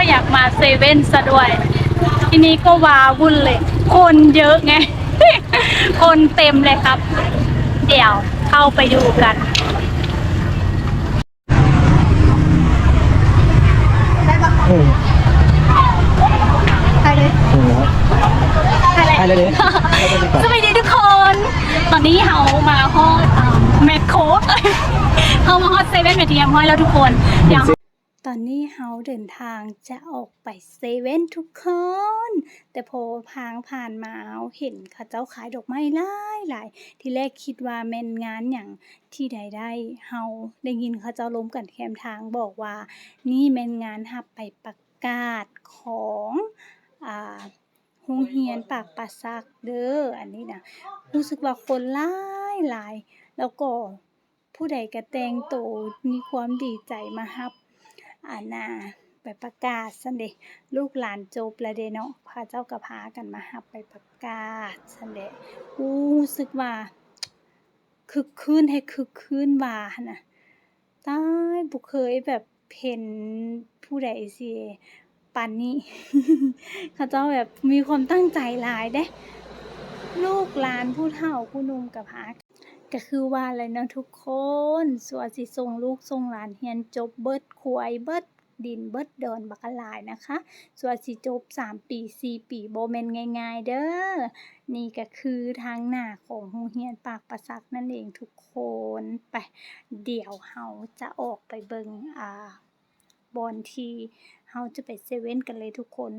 ก็อยากมาเซเว่นซะด้วย ทีนี้ก็ว้าวุ่นเลย คนเยอะไง คนเต็มเลยครับ เดี๋ยวเข้าไปดูกันอืมไปเลยอืมไปเลยไปเลยดิสวัสดีทุกคน ตอนนี้เฮามาฮอดแมคโครเฮามาฮอดเซเว่นเมทียมห้อยแล้วทุกคนเดี๋ยว ตอนนี้เฮาเดินทางจะออกไปเซเว่นทุกคน แต่พอพางผ่านมาเฮาเห็นเขาเจ้าขายดอกไม้หลายหลายที่แรกคิดว่าแม่นงานอย่างที่ใดได้เฮาได้ยินเขาเจ้าล้มกันแคมทางบอกว่า นี่แม่นงานหับไปประกาศของอ่าโรงเรียนปากปราซักเด้ออันนี้นะรู้สึกว่าคนหลายหลายแล้วก็ผู้ใดก็แต่งโตมีความดีใจมาฮับ อานาไปประกาศสันเดะลูกหลานจบแล้วเดะเนาะพาเจ้ากับพากันมาหับไปประกาศสันเดะอู้รู้สึกว่าคึกคืนให้คึกคืนว่านนะตายบุเคยแบบเห็นผู้ใดสิปานนี้เขาเจ้าแบบมีความตั้งใจหลายเด้ ลูกหลานผู้เฒ่าผู้นุ่มกับพา ก็คือว่าแหละเนะทุกคนสวสิส่งลูกส่งหลานเรียนจบเบิดควยเบิดดินเบิดเดอนบักลายนะคะสัวสิจบ 3 ปี 4 ปีโบ่แม่นง่าย ๆ เด้อ นี่ก็คือทางหน้าของโรงเรียนปากประซักนั่นเองทุกคนไป เดี๋ยวเฮาจะออกไปเบิงอ่าบอนทีเฮาจะไปเซเว่นกันเลยทุกคน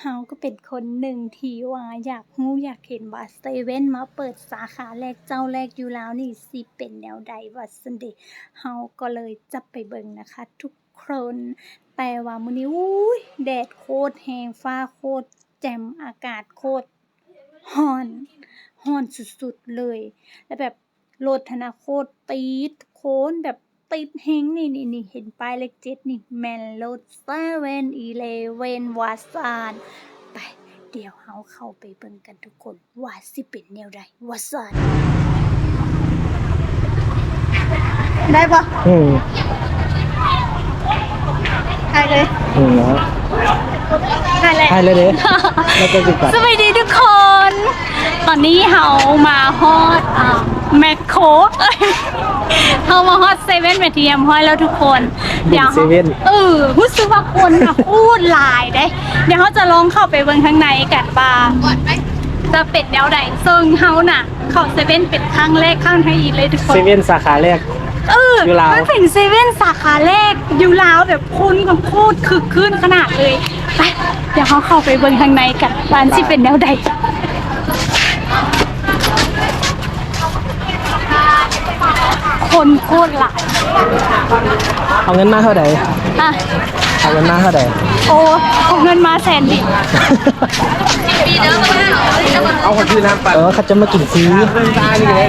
เฮาก็เป็นคนหนึ่งที่ว่าอยากรู้อยากเห็นว่าเซเว่นมาเปิดสาขาแรกเจ้าแรกอยู่แล้วนี่สิเป็นแนวใดว่าซันเดะ เฮาก็เลยจะไปเบิ่งนะคะทุกคน แต่ว่ามื้อนี้อุ้ย แดดโคตรแรงฟ้าโคตรแจ่มอากาศโคตรร้อนร้อนสุดๆเลย แล้วแบบรถธนาโคตรติดโคนแบบ ติดเฮงนี่นี่นี่เห็นป้ายเลขเจ็ดนี่แมนรถเซเว่นอีเลเวนวาซานไป เดี๋ยวเฮาเข้าไปเบิ่งกันทุกคนว่าสิเป็นแนวใดวาซานได้ปะอืมได้เลยอืมได้เลยไปเลยดิแล้วก็จะกลับสวัสดีทุกคน ตอนนี้เฮามาฮอดอ่าแมคโคร เฮามาฮอดเซเว่นเมทียมห้อยแล้วทุกคน เดี๋ยวเซเว่นเออรู้สึกว่าคนอะพูดหลายเด้ เดี๋ยวเขาจะลองเข้าไปเบิ่งข้างในกันว่าจะเป็นแนวใดซึ่งเฮาน่ะ เข้าเซเว่นเป็นครั้งแรกครั้งไทยอีกเลยทุกคนเซเว่นสาขาแรกเอออยู่ลาวมันเป็นเซเว่นสาขาแรกอยู่ลาวแบบคนกับโคตรคึกคืนขนาดเลยไปเดี๋ยวเขาเข้าไปเบิ่งข้างในกันว่าอันสิเป็นแนวใด คนโคตรหลายเอาเงินมาเท่าไหร่อะเอาเงินมาเท่าไหร่โอ้เอาเงินมาแสนดิเอาคนที่น้ำปั่นเออเขาจะมากินฟรีตานี่เลย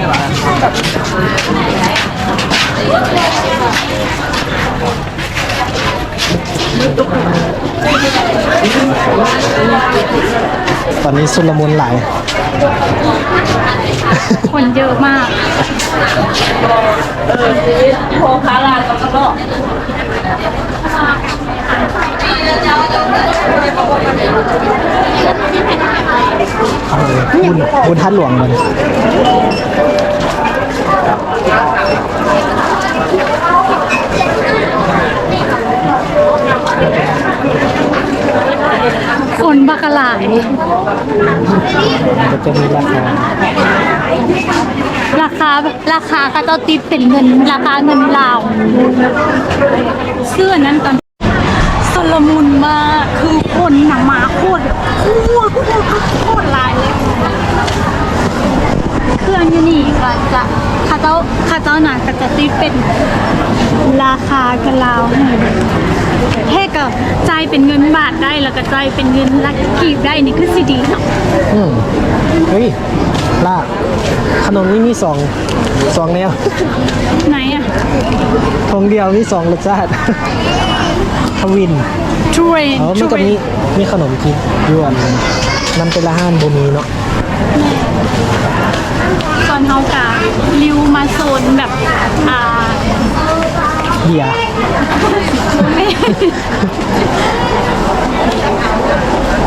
ตอนนี้สุลมุนหลาย คนเยอะมากโคคารากับกระบอกบุญบุญทัดหลวงมันคนบักหลาย ก็จะมีราคาราคาราคาก็จะติดเป็นเงินราคาเงินลาว เสื้อนั้นตอนสลมุนมากคือคนหนามาโคตรโคตรโคตรโคตรลายเลย เครื่องยูนี่ก็จะข้าเจ้าข้าเจ้าหนาก็จะติดเป็น ราคากันลาวแค่กับจ่ายเป็นเงินบาทได้แล้วก็จ่ายเป็นเงินลักกีบได้นี่คือสิดีเนาะอืมเฮ้ยลาบขนมนี้มีสองสองแนวไหนอะทงเดียวมีสองรสชาติ ทวินทเรนเออมันก็มีมีขนมจีนยวนนั่นเป็นละห้านบูมีเนาะตอนเฮากะริวมาโซนแบบอ่า เดียร์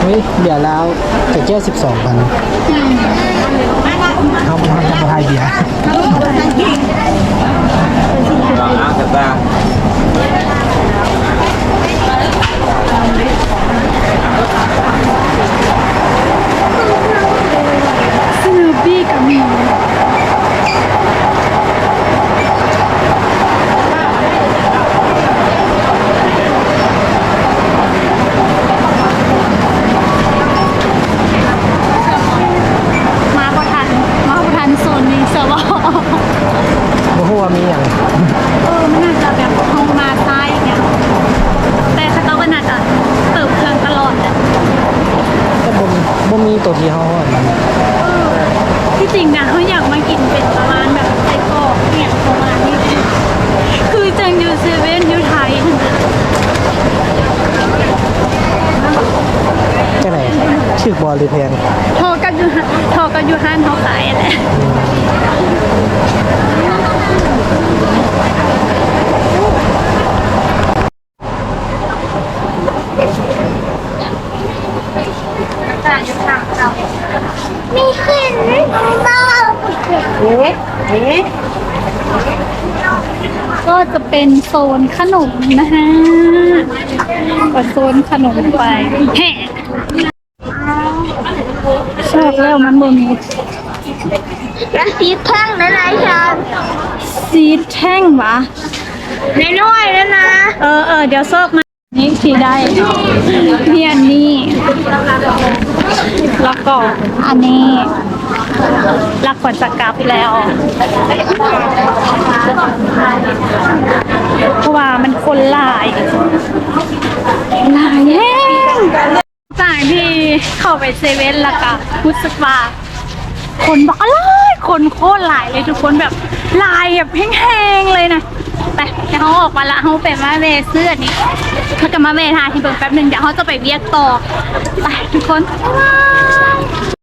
เฮ้ยเดียร์แล้วแต่แก้สิบสองพันเขาเขาทำลายเดียร์ ตัวที่เฮาว่ามันที่จริงนะเขาอยากมากินเป็นประมาณแบบไส้กรอกเนี่ยประมาณนี้คือจังยูเซเว่นยูไทยจังได๋ชื่อบอลหรือแพงทอกับยูฮันทอกับยูฮันเขาขายอะไรมีเห็นบ้าง ก็จะเป็นโซนขนมนะฮะก็โซนขนมไปแห่ชอบแล้วมันบ่มีแล้วสีแท่งนะนายชาซีดแท่งวะในน้อยนะนะ เออเออเดี๋ยวซอกมา นี่สีได้นี่อันนี้แล้วก็อันนี้ แล้วก่อนจะกลับแล้ว เพราะว่ามันคนหลาย หลายแห้งจากที่เข้าไปเซเว่นแล้วก็รู้สึกว่าคนบอกอะไรคนโคตรหลายเลยทุกคนแบบหลายแบบแห้งๆเลยนะไปเดี๋ยวเขาออกมาละเขาไปมาเวเสื้อนี้เขาจะมาเวทาที่เบิร์แป๊บหนึ่งเดี๋ยวเขาจะไปเวียกต่อไปทุกคนบ๊ายบาย